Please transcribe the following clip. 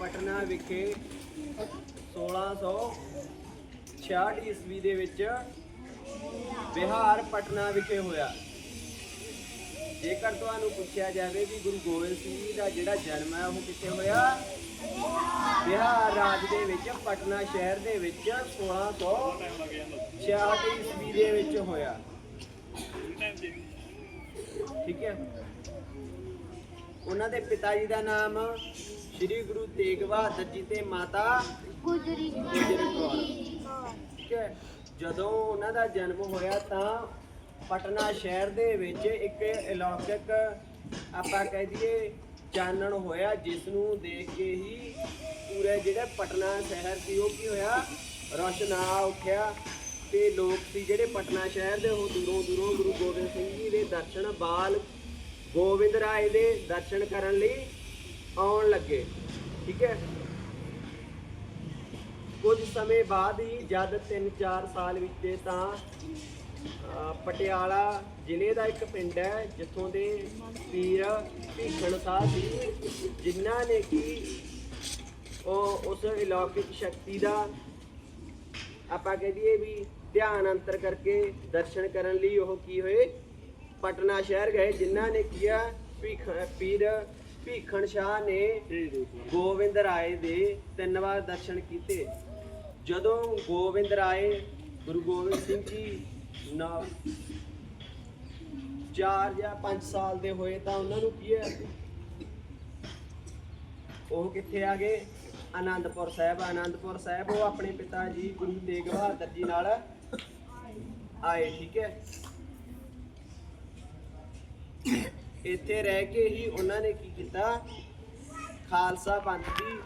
ਪਟਨਾ ਵਿਖੇ 1666 ਈਸਵੀ ਦੇ ਵਿੱਚ ਬਿਹਾਰ ਪਟਨਾ ਵਿਖੇ ਹੋਇਆ। ਜੇਕਰ ਤੁਹਾਨੂੰ ਪੁੱਛਿਆ ਜਾਵੇ ਕਿ ਗੁਰੂ ਗੋਬਿੰਦ ਸਿੰਘ ਜੀ ਦਾ ਜਿਹੜਾ ਜਨਮ ਹੈ, ਉਹ ਕਿੱਥੇ ਹੋਇਆ? ਬਿਹਾਰ ਰਾਜ ਦੇ ਵਿੱਚ, ਪਟਨਾ ਸ਼ਹਿਰ ਦੇ ਵਿੱਚ 1666 ਈਸਵੀ ਦੇ ਵਿੱਚ ਹੋਇਆ। ਠੀਕ ਹੈ? ਉਹਨਾਂ ਦੇ ਪਿਤਾ ਜੀ ਦਾ ਨਾਮ ਸ੍ਰੀ ਗੁਰੂ ਤੇਗ ਬਹਾਦਰ ਜੀ ਤੇ ਮਾਤਾ ਗੁਜਰੀ ਗੁਜਰ ਕੌਰ। ਠੀਕ ਹੈ। ਜਦੋਂ ਉਹਨਾਂ ਦਾ ਜਨਮ ਹੋਇਆ ਤਾਂ ਪਟਨਾ ਸ਼ਹਿਰ ਦੇ ਵਿੱਚ ਇੱਕ ਇਲੌਕਿਕ ਆਪਾਂ ਕਹਿ ਦਈਏ ਚਾਨਣ ਹੋਇਆ ਜਿਸ ਨੂੰ ਦੇਖ ਕੇ ਹੀ ਪੂਰੇ ਜਿਹੜਾ ਪਟਨਾ ਸ਼ਹਿਰ ਸੀ ਉਹ ਕੀ ਹੋਇਆ? ਰੋਸ਼ਨਾ ਉੱਠਿਆ ਤੇ ਲੋਕ ਸੀ ਜਿਹੜੇ ਪਟਨਾ ਸ਼ਹਿਰ ਦੇ ਉਹ ਦੂਰੋਂ ਦੂਰੋਂ ਗੁਰੂ ਗੋਬਿੰਦ ਸਿੰਘ ਜੀ ਦੇ ਦਰਸ਼ਨ ਬਾਲ ਗੋਬਿੰਦ ਰਾਏ ਦੇ ਦਰਸ਼ਨ ਕਰਨ ਲਈ ਆਉਣ ਲੱਗੇ, ਠੀਕ ਹੈ? ਕੁਝ ਸਮੇਂ ਬਾਅਦ ਹੀ, ਜਦ 3-4 ਸਾਲ ਵਿੱਚ ਤਾਂ ਪਟਿਆਲਾ ਜ਼ਿਲ੍ਹੇ ਦਾ ਇੱਕ ਪਿੰਡ ਹੈ, ਜਿੱਥੋਂ ਦੇ ਪੀਰ ਭੀਖਣ ਸਾਹਿਬ ਸੀ ਜਿਨ੍ਹਾਂ ਨੇ ਕੀ ਉਹ ਉਸ ਇਲੌਕਿਕ ਸ਼ਕਤੀ ਦਾ ਆਪਾਂ ਕਹਿ ਦਈਏ ਵੀ ਧਿਆਨ ਅੰਤਰ ਕਰਕੇ ਦਰਸ਼ਨ ਕਰਨ ਲਈ ਉਹ ਕੀ ਹੋਏ? ਪਟਨਾ ਸ਼ਹਿਰ ਗਏ, ਜਿਨ੍ਹਾਂ ਨੇ ਕੀਆ ਭੀਖ, ਪੀਰ ਭੀਖਣ ਸ਼ਾਹ ਨੇ ਗੋਬਿੰਦ ਰਾਏ ਦੇ ਤਿੰਨ ਵਾਰ ਦਰਸ਼ਨ ਕੀਤੇ। ਜਦੋਂ ਗੋਬਿੰਦ ਰਾਏ, ਗੁਰੂ ਗੋਬਿੰਦ ਸਿੰਘ ਜੀ ਨਾਲ 4 ਜਾਂ 5 ਸਾਲ ਦੇ ਹੋਏ ਤਾਂ ਉਹਨਾਂ ਨੂੰ ਕੀ ਹੈ? ਉਹ ਕਿੱਥੇ ਆ ਗਏ? ਆਨੰਦਪੁਰ ਸਾਹਿਬ। ਆਨੰਦਪੁਰ ਸਾਹਿਬ ਉਹ ਆਪਣੇ ਪਿਤਾ ਜੀ, ਗੁਰੂ ਤੇਗ ਬਹਾਦਰ ਜੀ ਨਾਲ ਆਏ, ਠੀਕ ਹੈ? ਇੱਥੇ ਰਹਿ ਕੇ ਹੀ ਉਹਨਾਂ ਨੇ ਕੀ ਕੀਤਾ? ਖਾਲਸਾ ਪੰਥ ਦੀ